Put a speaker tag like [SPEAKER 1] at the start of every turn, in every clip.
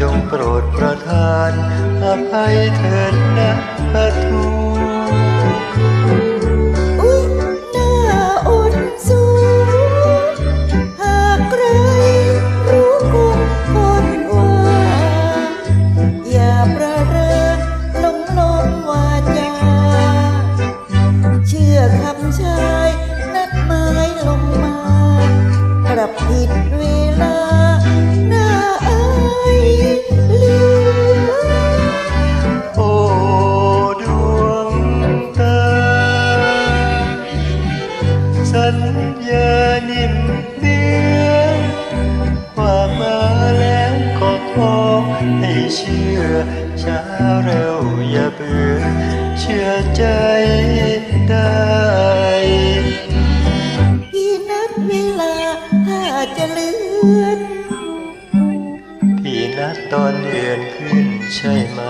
[SPEAKER 1] จงโปรดประทานอภัยเถิดนะพระทู
[SPEAKER 2] อุ๊ยน่าอดสูหากใครรู้คงคนว่า อย่าประเริงลงลงวาจา เชื่อคำชายนัดหมายลงมากลับผิด อ
[SPEAKER 1] ให้เชื่อช้าเร็วอย่าเบื่อเชื่อใจได้
[SPEAKER 2] พี่นัดเวลาถ้าจะเลื่อน
[SPEAKER 1] พี่นัดตอนเดือนขึ้นใช่ไหม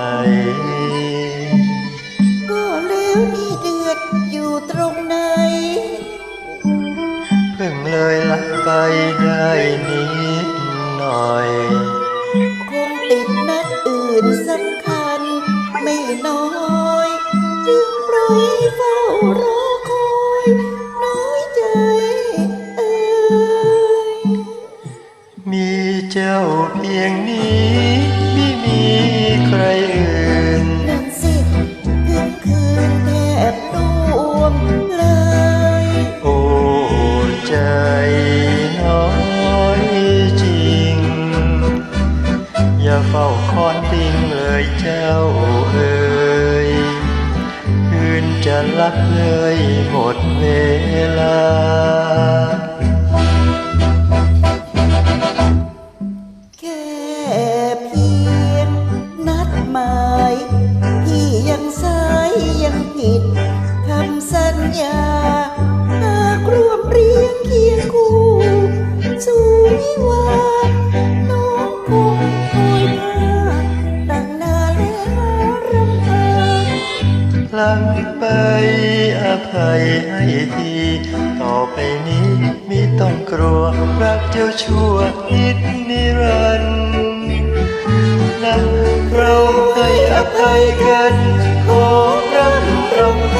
[SPEAKER 2] ก็แล้วนี่เดือดอยู่ตรงไหน
[SPEAKER 1] เพิ่งเลยลักไปได้นิดหน่อย
[SPEAKER 2] คงติดนัดอื่ นสำคัญไม่น้อย จึงปล่อยเฝ้ารอคอยน้อยใจเอ่ย
[SPEAKER 1] มีเจ้าเพียงนี้
[SPEAKER 2] เฝ้า
[SPEAKER 1] คอนติ้งเลยเจ้าเอ๋ยคืนจะลับเลยหมดเวลา
[SPEAKER 2] แค่เพียงนัดหมายพี่ยังสายยังผิดคำสัญญา ลั
[SPEAKER 1] งไปอภัยให้ที ต่อไปนี้ไม่ต้องกลัว รักเจ้าชั่วนิดนิรันดร์นะเราให้อภัยกันขอรับรอง